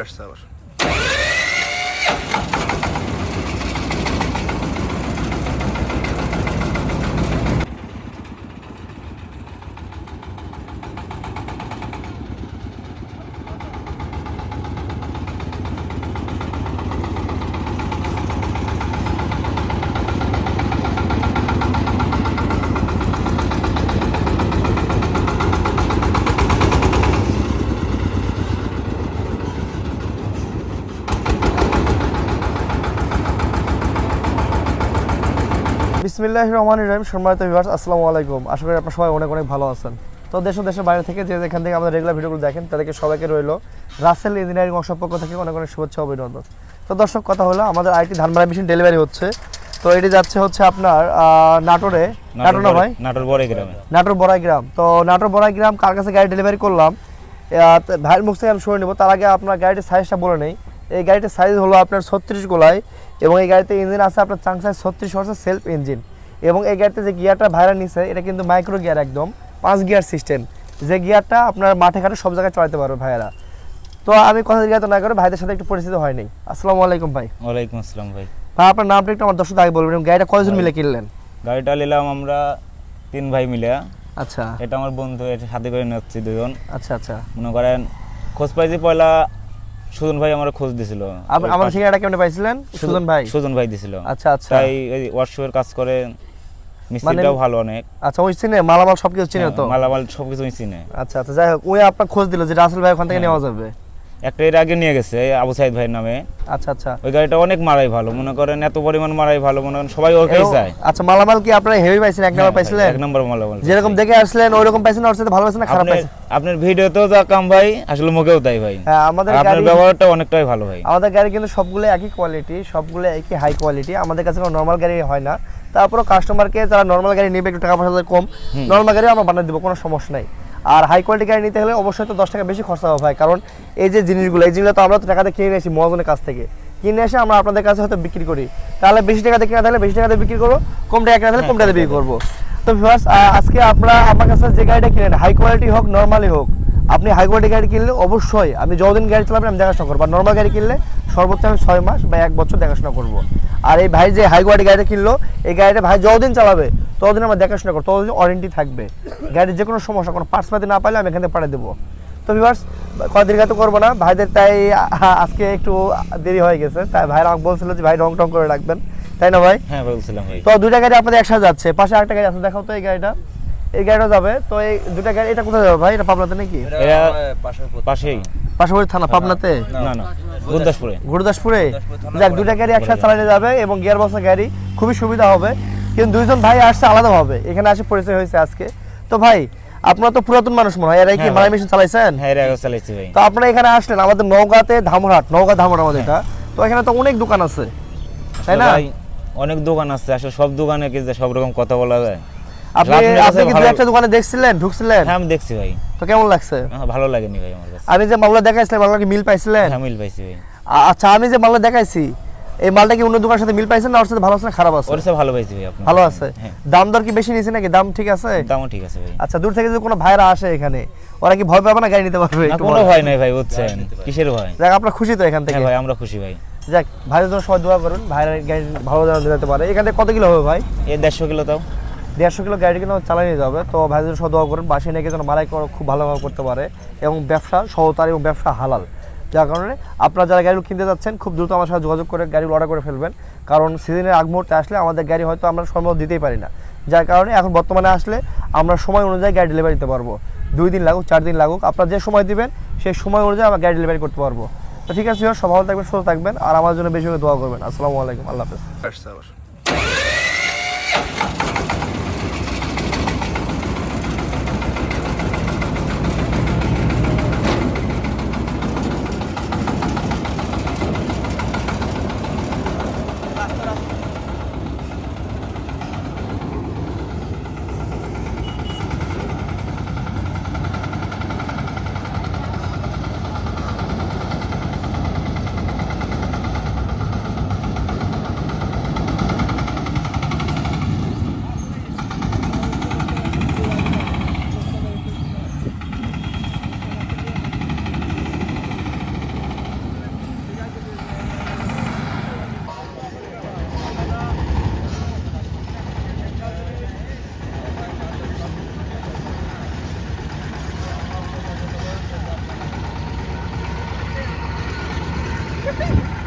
আসছে আবার বিসমিল্লাহ রহমান রহিম। সম্মানিত ভিউয়ার্স আসসালামু আলাইকুম। আশা করি আপনার সবাই অনেক অনেক ভালো আছেন। তো দেশ ও দেশের বাইরে থেকে যে যেখান থেকে আমাদের রেগুলার ভিডিওগুলো দেখেন তাদেরকে সবাইকে রইল রাসেল ইঞ্জিনিয়ারিং ওয়ার্কশপ পক্ষ থেকে অনেক অনেক শুভেচ্ছা অভিনন্দন। তো দর্শক কথা হলো আমাদের আইটি ধানবাড়া মেশিন ডেলিভারি হচ্ছে। তো এটি যাচ্ছে হচ্ছে আপনার নাটোরে। নাটোর না ভাই? নাটোর বড় গ্রামে। নাটোর বড়াই গ্রাম। তো নাটোর বড়াই গ্রাম কার কাছে গাড়ি ডেলিভারি করলাম? ভাইয়ের মুখ থেকে আমি শুনে নেব। তার আগে আপনার গাড়িটির সাইজটা বলে নেই। এই গাড়িটার সাইজ হলো আপনার ছত্রিশ গোলায় এবং এই গাড়িতে ইঞ্জিন আছে আপনার চাং সাইজ ছত্রিশ হচ্ছে সেলফ ইঞ্জিন এবং এই গাড়িতে যে গিয়ারটা ভাইরা নিছে এটা কিন্তু মাইক্রো গিয়ার একদম পাঁচ গিয়ার সিস্টেম যে গিয়ারটা আপনার মাঠে ঘাটে সব জায়গায় চালাতে পারবে ভাইয়েরা তো আমি কথা জিজ্ঞাসা না করে ভাইদের সাথে একটু পরিচিত হয়নি। আসসালামু আলাইকুম ভাই। ওয়ালাইকুম আসসালাম ভাই। ভাই আপনার নামটা একটু আমার দর্শক আগে বলবেন গাড়িটা কয়জন মিলে কিনলেন? গাড়িটা নিলাম আমরা তিন ভাই মিলে। আচ্ছা। এটা আমার বন্ধু এর সাথে করে নিচ্ছি দুজন। আচ্ছা আচ্ছা। মনে করেন খোঁজ পাইছি পয়লা সুজন ভাই আমার খোঁজ দিছিল। আমার ঠিকানাটা কেমনে পাইছিলেন? সুজন ভাই? সুজন ভাই দিছিল। আচ্ছা আচ্ছা। তাই ওই ওয়ার্কশপের কাজ করে মিস্ত্রিটাও ভালো অনেক। আচ্ছা ওই চিনে মালামাল সবকিছু চিনে তো? হ্যাঁ, মালামাল সবকিছু চিনে। আচ্ছা আচ্ছা যাই হোক ওই আপনার খোঁজ দিল যে রাসেল ভাই ওখান থেকে হ্যাঁ। নেওয়া যাবে। একটা এর আগে নিয়ে গেছে আবু সাইদ ভাইয়ের নামে। আচ্ছা আচ্ছা। ওই গাড়িটা অনেক মারাই ভালো মনে করেন এত পরিমাণ মারাই ভালো মনে করেন সবাই এবং- যায় আচ্ছা মালামাল কি আপনারা হেভি পাইছেন এক নাম্বার হ্যাঁ, পাইছিলেন? এক নম্বর মালামাল যেরকম দেখে আসলেন ওই রকম পাইছেন ওর সাথে ভালো পাইছেন না খারাপ পাইছেন? আপনার ভিডিওতেও যা কাম ভাই আসলে মুখেও তাই ভাই। হ্যাঁ আমাদের আর আপনার ব্যবহারটা অনেকটাই ভালো ভাই। আমাদের গাড়ি কিন্তু সবগুলো একই কোয়ালিটি সবগুলো একই হাই কোয়ালিটি আমাদের কাছে কোনো নর্মাল গাড়ি হয় না। তারপরও কাস্টমারকে যারা নর্মাল গাড়ি নেবে একটু টাকা পয়সা কম নর্মাল গাড়ি আমরা বানিয়ে দেবো কোনো সমস্যা নাই। আর হাই কোয়ালিটি গাড়ি নিতে হলে অবশ্যই তো দশ টাকা বেশি খরচা হবে ভাই। কারণ এই যে জিনিসগুলো এই জিনিসগুলো তো আমরা তো টাকাতে কিনে নিয়েছি মহাজনের কাছ থেকে। কিনে এসে আমরা আপনাদের কাছে হয়তো বিক্রি করি। তাহলে বেশি টাকাতে কিনা থাকলে বেশি টাকাতে বিক্রি করব কম টাকা কিনা থাকলে কম টাকাতে বিক্রি করব। তো ভিউয়ার্স আজকে আপনারা আমার কাছে যে গাড়িটা কিনেন হাই কোয়ালিটি হোক নর্মালি হোক আপনি হাই কোয়ালিটি গাড়ি কিনলে অবশ্যই আপনি যতদিন গাড়ি চালাবেন আমি দেখাশোনা করব। আর নর্মাল গাড়ি কিনলে সর্বোচ্চ আমি ছয় মাস বা এক বছর দেখাশোনা করব। আর এই ভাই যে হাই কোয়ালিটি গাড়িটা কিনলো এই গাড়িটা ভাই যতদিন চালাবে ততদিন আমরা দেখাশোনা করব ততদিন ওয়ারেন্টি থাকবে। গাড়ির যে কোনো সমস্যা কোনো পার্টস পাতি না পাইলে আমি এখান থেকে পাঠিয়ে দেবো। তো ভিভার্স কদিন তো করব না ভাইদের তাই আজকে একটু দেরি হয়ে গেছে তাই ভাইরা আমাকে বলছিল যে ভাই রং টং করে রাখবেন। তাই না ভাই? হ্যাঁ বলছিলাম ভাই। তো দুইটা গাড়ি আপনাদের একসাথে যাচ্ছে পাশে আরেকটা গাড়ি আছে দেখাও তো এই গাড়িটা। এই গাড়িটা যাবে তো এই দুটা গাড়ি এটা কোথায় যাবে ভাই? এটা পাবনাতে নাকি? এরা পাশেই। পাশাপাশি থানা পাবনাতে? না না। গুরদাসপুরে। গুরুদাসপুরে? যাক দুইটা গাড়ি একসাথে চালানো যাবে এবং গিয়ার বক্সের গাড়ি খুবই সুবিধা হবে। কিন্তু দুইজন ভাই আসছে আলাদাভাবে। এখানে আসে পরিচয় হয়েছে আজকে। তো ভাই আপনারা তো পুরাতন মানুষ মনে হয়। এরাই কি হ্যাঁ, মালাই ভাই। মেশিন চালাইছেন? হ্যাঁ এরা চালাইছি ভাই। তো আপনারা এখানে আসলেন আমাদের নওগাঁতে ধামরাট নওগাঁ ধামরাট আমাদের এটা। তো এখানে তো অনেক দোকান আছে। তাই না? অনেক দোকান আছে। আসলে সব দোকানে কি যে সব রকম কথা বলা যায়? আপনি আপনার আপনি কি একটা দোকানে দেখছিলেন ঢুকছিলেন? হ্যাঁ আমি দেখছি ভাই। তো কেমন লাগছে? ভালো লাগেনি ভাই আমার কাছে। আমি যে মামলা দেখাইছিলাম মামলা কি মিল পাইছিলেন? হ্যাঁ মিল পাইছি ভাই। আচ্ছা আমি যে মামলা দেখাইছি এই মালটা কি অন্য দোকানের সাথে মিল পাইছেন না ওর সাথে ভালো আছে খারাপ আছে? ওর সাথে ভালো পাইছি ভাই আপনার। ভালো আছে? হ্যাঁ। দাম দর কি বেশি নিয়েছে নাকি? দাম ঠিক আছে? দামও ঠিক আছে ভাই। আচ্ছা দূর থেকে যদি কোনো ভাইরা আসে এখানে ওরা কি ভয় পাবে না গাড়ি নিতে পারবে? কোনো ভয় নাই ভাই বুঝছেন? কিসের ভয়? যাক আপনার খুশি তো এখান থেকে। হ্যাঁ ভাই আমরা খুশি ভাই। যাক ভাইদের জন্য সবাই দোয়া করুন ভাইরা গাড়ি ভালো দিতে পারে। এখান থেকে কত কিলো হবে ভাই? এই দেড়শো কিলো তাও দেড়শো কিলো গাড়ি কিন্তু চালিয়ে নিয়ে যাবে তো ভাইদের সব দোয়া করুন বাসে নিয়ে যেন মালাই করা খুব ভালোভাবে করতে পারে এবং ব্যবসা সহতার এবং ব্যবসা হালাল। যার কারণে আপনারা যারা গাড়িগুলো কিনতে যাচ্ছেন, খুব দ্রুত আমার সাথে যোগাযোগ করে গাড়িগুলো অর্ডার করে ফেলবেন। কারণ সিজনের আগ মুহূর্তে আসলে আমাদের গাড়ি হয়তো আমরা সম্ভব দিতেই পারি না। যার কারণে এখন বর্তমানে আসলে আমরা সময় অনুযায়ী গাড়ি ডেলিভারি দিতে পারব। দুই দিন লাগুক, চার দিন লাগুক, আপনারা যে সময় দিবেন, সেই সময় অনুযায়ী আমরা গাড়ি ডেলিভারি করতে পারব। তো ঠিক আছে সব ভালো থাকবেন, সুস্থ থাকবেন, আর আমার জন্য বেশি করে দোয়া করবেন। আসসালামু আলাইকুম, আল্লাহ হাফেজ। Woohoo!